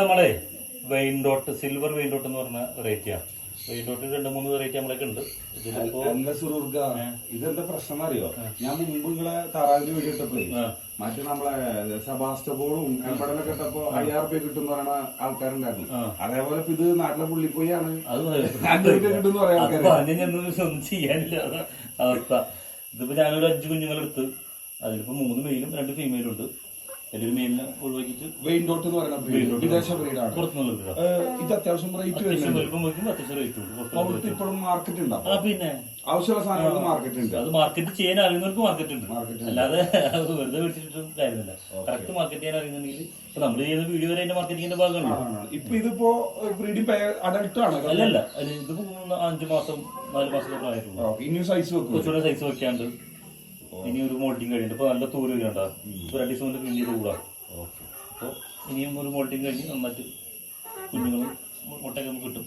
നമ്മളെ vein dot silver vein dot എന്ന് പറഞ്ഞ വെറൈറ്റിയാണ് വെയിൻ ഡോട്ട് രണ്ട് മൂന്ന് വെറൈറ്റി നമ്മളൊക്കെ ഉണ്ട്. ഇതിലിപ്പോ അല്ല സുറുർഗ ഇതെന്താ പ്രശ്നം അറിയോ? ഞാൻ മുമ്പ് നിങ്ങളെ താറാവിന്റെ വീഡിയോ ഇട്ടപ്പോഴേ മറ്റേ നമ്മളെ സബാസ്റ്റബോളും എമ്പടലൊക്കെ ഇട്ടപ്പോ അയ്യായിരം റുപ്യ കിട്ടും പറയുന്ന ആൾക്കാരുണ്ടായിരുന്നു. അതേപോലെ ഇപ്പൊ ഇത് നാട്ടിലെ പുള്ളിപ്പോയാണ്. കിട്ടും പറയാൻ ചെയ്യാനില്ല. അവസ്ഥ. ഇതിപ്പോ ഞാനൊരു അഞ്ച് കുഞ്ഞുങ്ങളെടുത്ത് അതിലിപ്പോ മൂന്ന് മെയിലും രണ്ട് ഫീമെയിലും ഉണ്ട്. ഒഴിവാക്കിയിട്ട് എന്ന് പറയുന്ന വിദേശ ബ്രീഡാണ് പുറത്തുനിന്നുള്ള ഇത് അത്യാവശ്യം റേറ്റ് അത്യാവശ്യം വരുന്നുണ്ട്. വലുപ്പം വയ്ക്കും അത്യാവശ്യം റേറ്റ് ഉണ്ട്. ഇപ്പോഴും മാർക്കറ്റ് ഉണ്ടാവും പിന്നെ. ആവശ്യമുള്ള സാധനങ്ങൾക്ക് മാർക്കറ്റ് ഉണ്ട്. അത് മാർക്കറ്റ് ചെയ്യാൻ അറിയുന്നവർക്ക് മാർക്കറ്റ് ഉണ്ട്. അല്ലാതെ വെറുതെ വെച്ചിട്ട് കാര്യമില്ല. കറക്റ്റ് മാർക്കറ്റ് ചെയ്യാൻ അറിയുന്നുണ്ടെങ്കിൽ ഇപ്പൊ നമ്മൾ ചെയ്യുന്ന വീഡിയോ വരെ അതിന്റെ മാർക്കറ്റിംഗിന്റെ ഭാഗമാണ്. ആണ്. ഇപ്പൊ ഇതിപ്പോ ബ്രീഡിംഗ് അഡൽട്ട് ആണ്. അല്ലല്ല ഇതിപ്പോ അഞ്ചു മാസം നാല് മാസം. ഇനി സൈസ് വെക്കും സൈസ് വെക്കാണ്ട്. ഇനി ഒരു മോൾട്ടിങ് കഴിഞ്ഞിട്ട് ഇപ്പൊ നല്ല തൂര് വരണ്ട ഇപ്പൊ രണ്ട് ദിവസം കൊണ്ട് ക്ലീൻ ചെയ്ത് കൂടാ. അപ്പൊ ഇനിയും ഒരു മോൾട്ടിങ് കഴിഞ്ഞ് നന്നായിട്ട് കുഞ്ഞുങ്ങളും മുട്ടയൊക്കെ നമുക്ക് കിട്ടും.